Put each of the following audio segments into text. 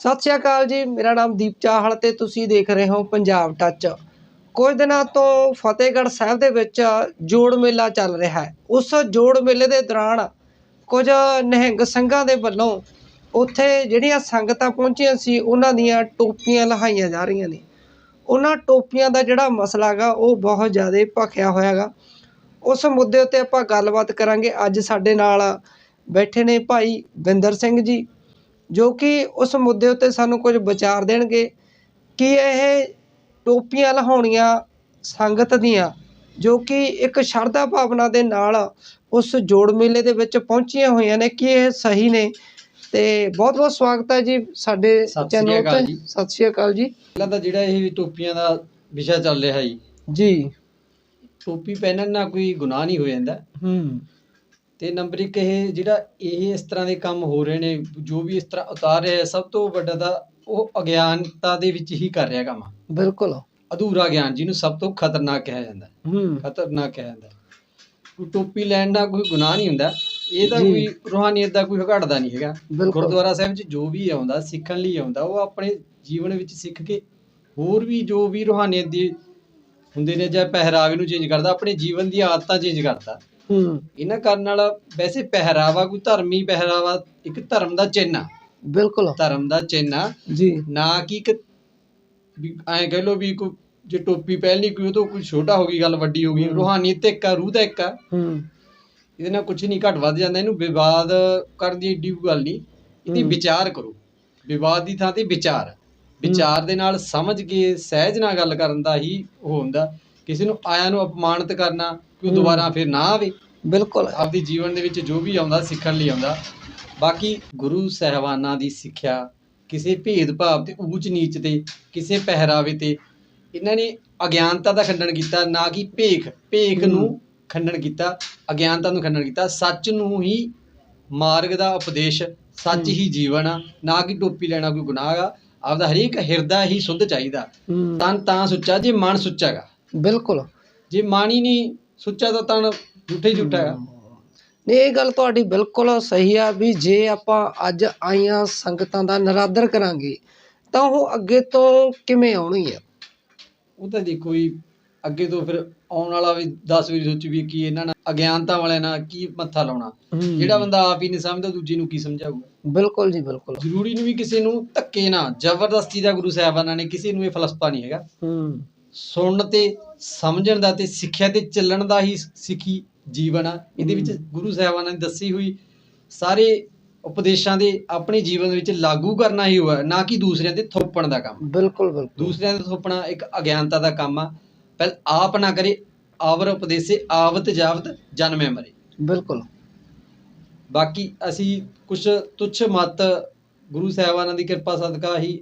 ਸਤਿ ਸ਼੍ਰੀ ਅਕਾਲ ਜੀ, ਮੇਰਾ ਨਾਮ ਦੀਪ ਚਾਹਲ ਤੇ ਤੁਸੀਂ ਦੇਖ ਰਹੇ ਹੋ ਪੰਜਾਬ ਟੱਚ ਕੁਝ ਦਿਨਾਂ ਤੋਂ ਫਤਿਹਗੜ੍ਹ ਸਾਹਿਬ ਦੇ ਵਿੱਚ ਜੋੜ ਮੇਲਾ ਚੱਲ ਰਿਹਾ ਹੈ। ਉਸ ਜੋੜ ਮੇਲੇ ਦੇ ਦੌਰਾਨ ਕੁਝ ਨਿਹੰਗ ਸਿੰਘਾਂ ਦੇ ਵੱਲੋਂ ਉੱਥੇ ਜਿਹੜੀਆਂ ਸੰਗਤਾਂ ਪਹੁੰਚੀਆਂ ਸੀ, ਉਹਨਾਂ ਦੀਆਂ ਟੋਪੀਆਂ ਲਹਾਈਆਂ ਜਾ ਰਹੀਆਂ ਨੇ। ਉਹਨਾਂ ਟੋਪੀਆਂ ਦਾ ਜਿਹੜਾ ਮਸਲਾ ਹੈਗਾ, ਉਹ ਬਹੁਤ ਜ਼ਿਆਦਾ ਭਖਿਆ ਹੋਇਆ ਹੈਗਾ। ਉਸ ਮੁੱਦੇ ਉੱਤੇ ਆਪਾਂ ਗੱਲਬਾਤ ਕਰਾਂਗੇ। ਅੱਜ ਸਾਡੇ ਨਾਲ ਬੈਠੇ ਨੇ ਭਾਈ ਬਿੰਦਰ ਸਿੰਘ ਜੀ। ਜੋ ਕਿ ਉਸ ਮੁੱਦੇ ਉੱਤੇ ਸਾਨੂੰ ਕੁਝ ਵਿਚਾਰ ਦੇਣਗੇ ਕਿ ਇਹ ਟੋਪੀਆਂ ਲਹਾਉਣੀਆਂ ਸੰਗਤ ਦੀਆਂ ਜੋ ਕਿ ਇੱਕ ਸ਼ਰਧਾ ਭਾਵਨਾ ਦੇ ਨਾਲ ਉਸ ਜੋੜ ਮੇਲੇ ਦੇ ਵਿੱਚ ਪਹੁੰਚੀਆਂ ਹੋਈਆਂ ਨੇ ਕਿ ਇਹ ਸਹੀ ਨੇ। ਤੇ ਬਹੁਤ ਬਹੁਤ ਸਵਾਗਤ ਹੈ ਜੀ ਸਾਡੇ ਸਤਿ ਸ਼੍ਰੀ ਚੈਨਲ ਅਕਾਲ ਤੇ ਜੀ। ਸਤਿ ਸ਼੍ਰੀ ਅਕਾਲ ਜੀ। ਪਹਿਲਾਂ ਤਾਂ ਜਿਹੜਾ ਇਹ ਟੋਪੀਆਂ ਦਾ ਵਿਸ਼ਾ ਚੱਲ ਰਿਹਾ ਜੀ। ਜੀ। ਟੋਪੀ ਪਹਿਨਣ ਨਾਲ ਕੋਈ ਗੁਨਾਹ ਨਹੀਂ ਹੋ ਜਾਂਦਾ। ਹੂੰ। ਤੇ ਨੰਬਰ ਇੱਕ ਇਹ ਜਿਹੜਾ ਇਹ ਇਸ ਤਰ੍ਹਾਂ ਦੇ ਕੰਮ ਹੋ ਰਹੇ ਨੇ ਜੋ ਵੀ ਇਸ ਤਰ੍ਹਾਂ ਉਤਾਰ ਰਿਹਾ ਸਭ ਤੋਂ ਵੱਡਾ ਤਾਂ ਉਹ ਅਗਿਆਨਤਾ ਦੇ ਵਿੱਚ ਹੀ ਕਰ ਰਿਹਾ ਕੰਮ। ਬਿਲਕੁਲ। ਅਧੂਰਾ ਗਿਆਨ ਜਿਹਨੂੰ ਸਭ ਤੋਂ ਖਤਰਨਾਕ ਕਿਹਾ ਜਾਂਦਾ। ਹੈ। ਖਤਰਨਾਕ ਕਿਹਾ ਜਾਂਦਾ। ਕੋਈ ਟੋਪੀ ਲੈਣ ਨਾਲ ਕੋਈ ਗੁਨਾਹ ਨਹੀਂ ਹੁੰਦਾ। ਇਹ ਤਾਂ। ਕੋਈ ਰੂਹਾਨੀਅਤ ਦਾ ਕੋਈ ਘਟਦਾ ਨਹੀਂ ਹੈਗਾ। ਗੁਰਦੁਆਰਾ ਸਾਹਿਬ 'ਚ ਜੋ ਵੀ ਆਉਂਦਾ ਸਿੱਖਣ ਲਈ ਆਉਂਦਾ ਉਹ ਆਪਣੇ ਜੀਵਨ ਵਿੱਚ ਸਿੱਖ ਕੇ ਹੋਰ ਵੀ ਜੋ ਵੀ ਰੂਹਾਨੀਅਤ ਦੀ ਹੁੰਦੇ ਨੇ ਜਾਂ ਪਹਿਰਾਵੇ ਨੂੰ ਚੇਂਜ ਕਰਦਾ ਆਪਣੇ ਜੀਵਨ ਦੀਆਂ ਆਦਤਾਂ ਚੇਂਜ ਕਰਦਾ। ਹੂੰ। ਇਹਨਾਂ ਕਰਨ ਨਾਲ ਵੈਸੇ ਪਹਿਰਾਵਾ ਕੋਈ ਧਰਮੀ ਪਹਿਰਾਵਾ ਇੱਕ ਧਰਮ ਦਾ ਚਿੰਨ੍ਹ ਆ। ਬਿਲਕੁਲ। ਧਰਮ ਦਾ ਚਿੰਨ੍ਹ ਆ। ਜੀ। ਨਾ ਕਿ ਇੱਕ ਐਂ ਕਹਿ ਲੋ ਵੀ ਕੋਈ ਜੇ ਟੋਪੀ ਪਹਿਨ ਲਈ ਕੋਈ ਉਹ ਤੋਂ ਕੋਈ ਛੋਟਾ ਹੋ ਗਈ ਗੱਲ ਵੱਡੀ ਹੋ ਗਈ। ਰੂਹਾਨੀਅਤ ਇੱਕ ਆ ਰੂਹ ਦਾ ਇੱਕ ਆ। ਹੂੰ। ਇਹਦੇ ਨਾਲ ਕੁਝ ਨਹੀਂ ਘਟ ਵੱਧ ਜਾਂਦਾ ਇਹਨੂੰ ਵਿਵਾਦ ਕਰਨ ਦੀ ਏਡੀ ਗੱਲ ਨਹੀਂ। ਇਹਦੀ। ਵਿਚਾਰ ਕਰੋ। ਵਿਵਾਦ ਦੀ ਥਾਂ ਤੇ ਵਿਚਾਰ। ਵਿਚਾਰ ਦੇ ਨਾਲ ਸਮਝ ਕੇ ਸਹਿਜ ਨਾਲ ਗੱਲ ਕਰਨ ਦਾ ਹੀ ਉਹ ਹੁੰਦਾ। ਕਿਸੇ ਨੂੰ ਆਇਆਂ ਨੂੰ ਅਪਮਾਨਿਤ ਕਰਨਾ ਕਿ ਉਹ। ਦੁਬਾਰਾ ਫਿਰ ਨਾ ਆਵੇ। ਬਿਲਕੁਲ। ਆਪਦੀ ਜੀਵਨ ਦੇ ਵਿੱਚ ਜੋ ਵੀ ਆਉਂਦਾ ਸਿੱਖਣ ਲਈ ਆਉਂਦਾ। ਬਾਕੀ ਗੁਰੂ ਸਹਿਬਾਨਾਂ ਦੀ ਸਿੱਖਿਆ ਕਿਸੇ ਭੇਦਭਾਵ ਤੇ ਊਚ ਨੀਚ ਤੇ ਕਿਸੇ ਪਹਿਰਾਵੇ ਤੇ ਇਹਨਾਂ ਨੇ ਅਗਿਆਨਤਾ ਦਾ ਖੰਡਨ ਕੀਤਾ ਨਾ ਕਿ ਭੇਖ। ਭੇਖ। ਨੂੰ ਖੰਡਨ ਕੀਤਾ ਅਗਿਆਨਤਾ ਨੂੰ ਖੰਡਨ ਕੀਤਾ। ਸੱਚ ਨੂੰ ਹੀ ਮਾਰਗ ਦਾ ਉਪਦੇਸ਼ ਸੱਚ। ਹੀ। ਜੀਵਨ ਆ। ਨਾ ਕਿ ਟੋਪੀ ਲੈਣਾ ਕੋਈ ਗੁਨਾਹ ਆ। ਆਪਦਾ ਹਰੇਕ ਹਿਰਦਾ ਹੀ ਸ਼ੁੱਧ ਚਾਹੀਦਾ। ਤਨ ਤਾਂ ਸੁੱਚਾ ਜੇ ਮਨ ਸੁੱਚਾ ਗਾ ਬਿਲਕੁਲ। ਜੇ ਮਨ ਹੀ ਨਹੀਂ ਸੁੱਚਾ ਤਾਂ ਤਨ ਝੂਠਾ ਹੀ ਝੂਠਾ ਨਹੀਂ ਇਹ ਗੱਲ ਤੁਹਾਡੀ ਬਿਲਕੁਲ ਸਹੀ ਆ ਵੀ ਜੇ ਆਪਾਂ ਅੱਜ ਆਈਆਂ ਸੰਗਤਾਂ ਦਾ ਨਰਾਦਰ ਕਰਾਂਗੇ ਤਾਂ ਉਹ ਅੱਗੇ ਤੋਂ ਕਿਵੇਂ ਆਉਣਗੀਆਂ ਉਹ ਤਾਂ ਦੇਖੋ ਜੀ ਅੱਗੇ ਤੋਂ ਫਿਰ ਆਉਣ ਵਾਲਾ ਵੀ 10 ਵਾਰੀ ਸੋਚੂ ਵੀ ਕੀ ਇਹਨਾਂ ਨਾਲ ਅਗਿਆਨਤਾ ਵਾਲਿਆਂ ਨਾਲ ਕੀ ਮੱਥਾ ਲਾਉਣਾ। ਜਿਹੜਾ ਬੰਦਾ ਆਪ ਹੀ ਨਹੀਂ ਸਮਝਦਾ ਦੂਜੇ ਨੂੰ ਕੀ ਸਮਝਾਊਗਾ? ਬਿਲਕੁਲ ਜੀ ਬਿਲਕੁਲ। ਜ਼ਰੂਰੀ ਨਹੀਂ ਵੀ ਕਿਸੇ ਨੂੰ ਧੱਕੇ ਨਾ ਜ਼ਬਰਦਸਤੀ ਦਾ ਗੁਰੂ ਸਾਹਿਬਾਨਾਂ ਨੇ ਕਿਸੇ ਨੂੰ ਇਹ ਫਲਸਫਾ ਨਹੀਂ ਹੈਗਾ। ਹੂੰ ਸੁਣਨ ਤੇ ਸਮਝਣ ਦਾ ਤੇ ਸਿੱਖਿਆ ਤੇ ਚੱਲਣ ਦਾ ਹੀ ਸਿੱਖੀ ਜੀਵਨ ਆ। ਇਹਦੇ ਵਿੱਚ। ਗੁਰੂ ਸਾਹਿਬਾਨਾਂ ਨੇ ਦੱਸੀ ਹੋਈ ਸਾਰੇ ਉਪਦੇਸ਼ਾਂ ਦੇ ਆਪਣੇ ਜੀਵਨ ਵਿੱਚ ਲਾਗੂ ਕਰਨਾ ਹੀ ਹੋਇਆ ਨਾ ਕਿ ਦੂਸਰਿਆਂ ਤੇ ਥੋਪਣ ਦਾ ਕੰਮ। ਬਿਲਕੁਲ ਬਿਲਕੁਲ। ਦੂਸਰਿਆਂ ਦਾ ਥੋਪਣਾ ਇੱਕ ਅਗਿਆਨਤਾ ਦਾ ਕੰਮ ਆ। ਪਹਿਲ ਆਪ ਨਾ ਕਰੇ ਆਵਰ ਉਪਦੇਸੇ ਆਵਤ ਜਾਵਤ ਜਨਮੇ ਮਰੇ। ਬਿਲਕੁਲ। ਬਾਕੀ ਅਸੀਂ ਕੁਝ ਤੁੱਛ ਮਤ ਗੁਰੂ ਸਾਹਿਬਾਨਾਂ ਦੀ ਕਿਰਪਾ ਸਦਕਾ ਹੀ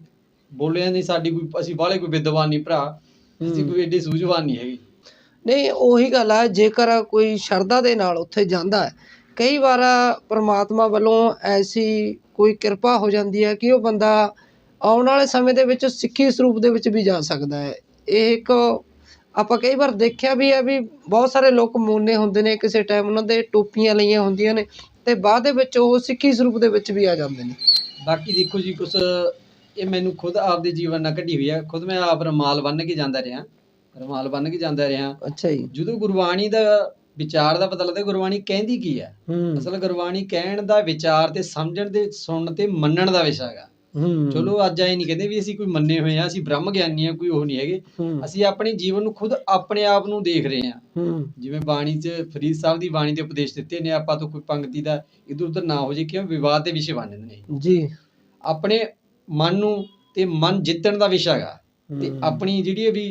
ਬੋਲਿਆ ਨਹੀਂ ਸਾਡੀ ਕੋਈ ਅਸੀਂ ਬਾਹਲੇ ਕੋਈ ਵਿਦਵਾਨ ਨਹੀਂ ਭਰਾ। ਅਸੀਂ। ਕੋਈ ਏਡੇ ਸੂਝਵਾਨ ਨਹੀਂ ਹੈਗੇ। ਨਹੀਂ ਉਹੀ ਗੱਲ ਆ ਜੇਕਰ ਕੋਈ ਸ਼ਰਧਾ ਦੇ ਨਾਲ ਉੱਥੇ ਜਾਂਦਾ ਹੈ ਕਈ ਵਾਰ ਪ੍ਰਮਾਤਮਾ ਵੱਲੋਂ ਐਸੀ ਕੋਈ ਕਿਰਪਾ ਹੋ ਜਾਂਦੀ ਹੈ ਕਿ ਉਹ ਬੰਦਾ ਆਉਣ ਵਾਲੇ ਸਮੇਂ ਦੇ ਵਿੱਚ ਸਿੱਖੀ ਸਰੂਪ ਦੇ ਵਿੱਚ ਵੀ ਜਾ ਸਕਦਾ ਹੈ। ਇਹ ਇੱਕ ਆਪਾਂ ਕਈ ਵਾਰ ਦੇਖਿਆ ਵੀ ਹੈ ਵੀ ਬਹੁਤ ਸਾਰੇ ਲੋਕ ਮੋਨੇ ਹੁੰਦੇ ਨੇ ਕਿਸੇ ਟਾਈਮ ਉਹਨਾਂ ਦੇ ਟੋਪੀਆਂ ਲਈਆਂ ਹੁੰਦੀਆਂ ਨੇ ਤੇ ਬਾਅਦ ਦੇ ਵਿੱਚ ਉਹ ਸਿੱਖੀ ਸਰੂਪ ਦੇ ਵਿੱਚ ਵੀ ਆ ਜਾਂਦੇ ਨੇ। ਬਾਕੀ ਦੇਖੋ ਜੀ ਕੁਛ ਇਹ ਮੈਨੂੰ ਖੁਦ ਆਪਦੇ ਜੀਵਨ ਨਾਲ ਘਟੀ ਹੋਈ ਆ। ਖੁਦ ਮੈਂ ਆਪ ਰਮਾਲ ਬੰਨ ਕੇ ਜਾਂਦਾ ਰਿਹਾ। ਰਮਾਲ ਬੰਨ ਕੇ ਜਾਂਦਾ ਰਿਹਾ। ਅੱਛਾ ਜੀ। ਜਦੋਂ ਗੁਰਬਾਣੀ ਦਾ ਵਿਚਾਰ ਦਾ ਪਤਾ ਲੱਗਦਾ ਗੁਰਬਾਣੀ ਕਹਿੰਦੀ ਕੀ ਆ? ਹੂੰ। ਅਸਲ ਗੁਰਬਾਣੀ ਕਹਿਣ ਦਾ ਵਿਚਾਰ ਤੇ ਸਮਝਣ ਤੇ ਸੁਣਨ ਤੇ ਮੰਨਣ ਦਾ ਵਿਸ਼ਾ ਹੈਗਾ। ਹੂੰ। ਚਲੋ ਅੱਜ ਆਏ ਨਹੀਂ ਕਹਿੰਦੇ ਵੀ ਅਸੀਂ ਕੋਈ ਮੰਨੇ ਹੋਏ ਆ ਅਸੀਂ ਬ੍ਰਹਮ ਗਿਆਨੀ ਆ ਕੋਈ ਉਹ ਨਹੀਂ ਹੈਗੇ। ਹੂੰ। ਅਸੀਂ ਆਪਣੇ ਜੀਵਨ ਨੂੰ ਖੁਦ ਆਪਣੇ ਆਪ ਨੂੰ ਦੇਖ ਰਹੇ ਹਾਂ ਹੂੰ। ਜਿਵੇਂ ਬਾਣੀ 'ਚ ਫਰੀਦ ਸਾਹਿਬ ਦੀ ਬਾਣੀ ਦੇ ਉਪਦੇਸ਼ ਦਿੱਤੇ ਨੇ ਆਪਾਂ ਤੋਂ ਕੋਈ ਪੰਕਤੀ ਦਾ ਇਧਰ ਉਧਰ ਨਾ ਹੋ ਜੇ ਕਿਉਂ? ਵਿਵਾਦ ਦੇ ਵਿਸ਼ੇ ਬਣ ਜਾਂਦੇ ਨੇ। ਜੀ। ਆਪਣੇ ਮਨ ਨੂੰ ਤੇ ਮਨ ਜਿੱਤਣ ਦਾ ਵਿਸ਼ਾ ਹੈਗਾ। ਤੇ। ਆਪਣੀ ਜਿਹੜੀ ਵੀ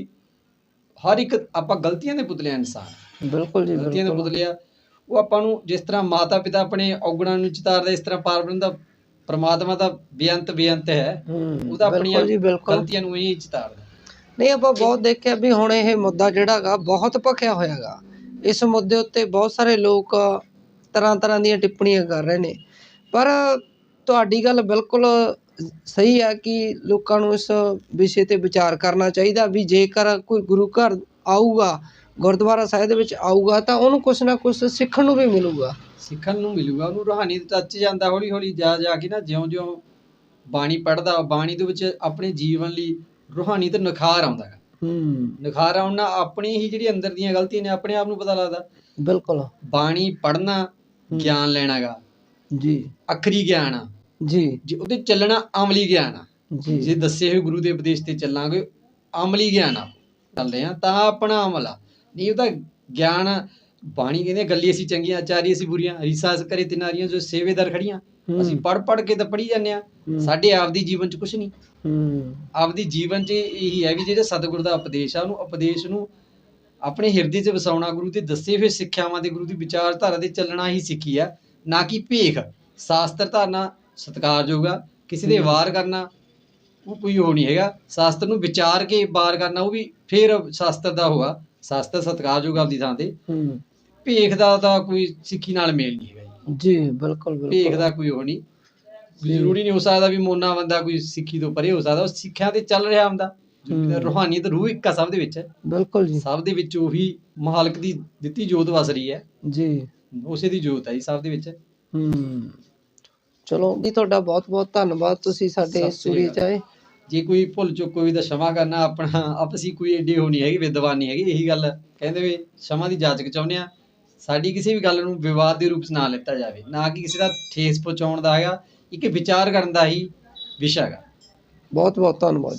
ਹਰ ਇੱਕ ਆਪਾਂ ਗਲਤੀਆਂ ਦੇ ਪੁਤਲੇ ਇਨਸਾਨ ਬਿਲਕੁਲ ਜੀ ਗਲਤੀਆਂ ਦੇ ਪੁਤਲੇ ਆ। ਉਹ ਆਪਾਂ ਨੂੰ ਜਿਸ ਤਰ੍ਹਾਂ ਮਾਤਾ ਪਿਤਾ ਆਪਣੇ ਔਗਣਾਂ ਨੂੰ ਚਿਤਾਰਦਾ ਇਸ ਤਰ੍ਹਾਂ ਪਾਰਬ੍ਰਹਮ ਦਾ ਪ੍ਰਮਾਤਮਾ ਦਾ ਬੇਅੰਤ ਬੇਅੰਤ ਹੈ ਉਹਦਾ ਆਪਣੀਆਂ ਗਲਤੀਆਂ ਨੂੰ ਹੀ ਚਿਤਾਰਦਾ। ਨਹੀਂ ਆਪਾਂ ਬਹੁਤ ਦੇਖਿਆ ਵੀ ਹੁਣ ਇਹ ਮੁੱਦਾ ਜਿਹੜਾ ਹੈਗਾ ਬਹੁਤ ਭਖਿਆ ਹੋਇਆਗਾ ਇਸ ਮੁੱਦੇ ਉੱਤੇ ਬਹੁਤ ਸਾਰੇ ਲੋਕ ਤਰ੍ਹਾਂ ਤਰ੍ਹਾਂ ਦੀਆਂ ਟਿੱਪਣੀਆਂ ਕਰ ਰਹੇ ਨੇ। ਪਰ ਤੁਹਾਡੀ ਗੱਲ ਬਿਲਕੁਲ ਸਹੀ ਹੈ ਕਿ ਲੋਕਾਂ ਨੂੰ ਇਸ ਵਿਸ਼ੇ ਤੇ ਵਿਚਾਰ ਕਰਨਾ ਚਾਹੀਦਾ ਵੀ ਜੇਕਰ ਕੋਈ ਗੁਰੂ ਘਰ ਆਊਗਾ ਗੁਰਦੁਆਰਾ ਸਾਹਿਬ ਦੇ ਵਿੱਚ ਆਊਗਾ ਤਾਂ ਉਹਨੂੰ ਕੁਛ ਨਾ ਕੁਛ ਸਿੱਖਣ ਨੂੰ ਵੀ ਮਿਲੂਗਾ। ਸਿੱਖਣ ਨੂੰ ਮਿਲੂਗਾ ਉਹਨੂੰ ਰੂਹਾਨੀ ਟੱਚ ਜਾਂਦਾ ਹੌਲੀ ਹੌਲੀ ਜਾ ਜਾ ਕੇ ਨਾ ਜਿਉਂ ਜਿਉਂ ਬਾਣੀ ਪੜ੍ਹਦਾ ਬਾਣੀ ਦੇ ਵਿੱਚ ਆਪਣੇ ਜੀਵਨ ਲਈ ਰੂਹਾਨੀ ਤੇ ਨਿਖਾਰ ਆਉਂਦਾ ਹੈ। ਹੂੰ। ਨਿਖਾਰ ਆਉਣ ਨਾਲ ਆਪਣੀ ਹੀ ਜਿਹੜੀ ਅੰਦਰ ਦੀਆਂ ਗਲਤੀਆਂ ਨੇ ਆਪਣੇ ਆਪ ਨੂੰ ਪਤਾ ਲੱਗਦਾ। ਬਿਲਕੁਲ। ਬਾਣੀ ਪੜ੍ਹਨਾ ਗਿਆਨ ਲੈਣਾਗਾ। ਜੀ। ਅਖਰੀ ਗਿਆਨ ਆ। ਜੀ। ਜੇ ਉਹਤੇ ਚੱਲਣਾ ਅਮਲੀ ਗਿਆਨ ਆ। ਜੀ। ਜੇ ਦੱਸੇ ਹੋਏ ਗੁਰੂ ਦੇ ਉਪਦੇਸ਼ ਤੇ ਚੱਲਾਂਗੇ ਅਮਲੀ ਗਿਆਨ ਆ। ਚੱਲਦੇ ਆ ਤਾਂ ਆਪਣਾ ਅਮਲ ਆ। ਨਹੀਂ ਉਹਦਾ ਗਿਆਨ ਬਾਣੀ ਕਹਿੰਦੇ ਗੱਲੀ ਅਸੀਂ ਚੰਗੀਆਂ ਆਚਾਰੀ ਅਸੀਂ ਬੁਰੀਆਂ ਰੀਸਾਸ ਕਰੇ ਤਿਨਾਰੀਆਂ ਜੋ ਸੇਵੇਦਾਰ ਖੜੀਆਂ ਅਸੀਂ ਪੜ ਪੜ ਕੇ ਤਾਂ ਪੜੀ ਜਾਂਦੇ ਆ ਸਾਡੇ ਆਪਦੀ ਜੀਵਨ ਚ ਕੁਝ ਨਹੀਂ। ਹੂੰ। ਆਪਦੀ ਜੀਵਨ ਚ ਇਹੀ ਹੈ ਵੀ ਜਿਹੜੇ ਸਤਿਗੁਰ ਦਾ ਉਪਦੇਸ਼ ਆ ਉਹਨੂੰ ਉਪਦੇਸ਼ ਨੂੰ ਆਪਣੇ ਹਿਰਦੇ 'ਚ ਵਸਾਉਣਾ ਗੁਰੂ ਦੇ ਦੱਸੇ ਹੋਏ ਸਿੱਖਿਆਵਾਂ ਦੇ ਗੁਰੂ ਦੀ ਵਿਚਾਰਧਾਰਾ ਦੇ ਚੱਲਣਾ ਹੀ ਸਿੱਖੀ ਆ। ਨਾ ਕਿ ਭੇਖ ਸ਼ਾਸਤਰ ਧਾਰਨਾ ਸਤਿਕਾਰਯੋਗ ਆ ਕਿਸੇ ਦੇ। ਵਾਰ ਕਰਨਾ ਉਹ ਕੋਈ ਉਹ ਨਹੀਂ ਹੈਗਾ। ਸ਼ਾਸਤਰ ਨੂੰ ਵਿਚਾਰ ਕੇ ਵਾਰ ਕਰਨਾ ਉਹ ਵੀ ਫੇਰ ਸ਼ਾਸਤਰ ਦਾ ਹੋਗਾ ਸ਼ਾਸਤਰ ਸਤਿਕਾਰਯੋਗ ਆਪਦੀ ਥਾਂ ਤੇ। ਭੇਖ ਦਾ ਤਾਂ ਕੋਈ ਸਿੱਖੀ ਨਾਲ ਮੇਲ ਨਹੀਂ ਹੈਗਾ ਜੀ। ਜੀ ਬਿਲਕੁਲ ਭੇਖ ਬਿਲਕੁਲ ਦਾ ਕੋਈ ਉਹ ਨਹੀਂ। ਜ਼ਰੂਰੀ ਨਹੀਂ ਹੋ ਸਕਦਾ ਵੀ ਮੋਨਾ ਬੰਦਾ ਕੋਈ ਸਿੱਖੀ ਤੋਂ ਪਰੇ ਹੋ ਸਕਦਾ। ਉਹ ਸਿੱਖਿਆ ਤੇ ਚੱਲ ਰਿਹਾ ਹੁੰਦਾ। ਰੂਹਾਨੀਅਤ ਰੂਹ ਇੱਕ ਆ ਸਭ ਦੇ ਵਿੱਚ। ਬਿਲਕੁਲ ਜੀ। ਸਭ ਦੇ ਵਿੱਚ ਉਹੀ ਮਾਲਕ ਦੀ ਦਿੱਤੀ ਜੋਤ ਵਸ ਰਹੀ ਹੈ। ਜੀ। ਉਸੇ ਦੀ ਜੋਤ ਹੈ ਜੀ ਸਭ ਦੇ ਵਿੱਚ। ਹੂੰ। ਚਲੋ ਜੀ ਤੁਹਾਡਾ ਬਹੁਤ ਬਹੁਤ ਧੰਨਵਾਦ ਤੁਸੀਂ ਸਾਡੇ ਸਟੂਡੀਓ ਚ ਜੇ ਕੋਈ ਭੁੱਲ ਚੁੱਕ ਕੋਈ ਤਾਂ ਸ਼ਮਾ ਕਰਨਾ ਆਪਣਾ ਆਪਸੀ ਕੋਈ ਏਡੀ ਹੋਣੀ ਹੈਗੀ ਵਿਦਵਾਨ ਨਹੀਂ ਹੈਗੀ ਇਹੀ ਗੱਲ ਕਹਿੰਦੇ ਵੀ ਸ਼ਮਾ ਦੀ ਜਾਚਕ ਚਾਹੁੰਦੇ ਆ ਸਾਡੀ ਕਿਸੇ ਵੀ ਗੱਲ ਨੂੰ ਵਿਵਾਦ ਦੇ ਰੂਪ 'ਚ ਨਾ ਲਿੱਤਾ ਜਾਵੇ ਨਾ ਕਿ ਕਿਸੇ ਦਾ ਠੇਸ ਪਹੁੰਚਾਉਣ ਦਾ ਹੈਗਾ ਇੱਕ ਵਿਚਾਰ ਕਰਨ ਦਾ ਹੀ ਵਿਸ਼ਾ ਹੈਗਾ। ਬਹੁਤ ਬਹੁਤ ਧੰਨਵਾਦ।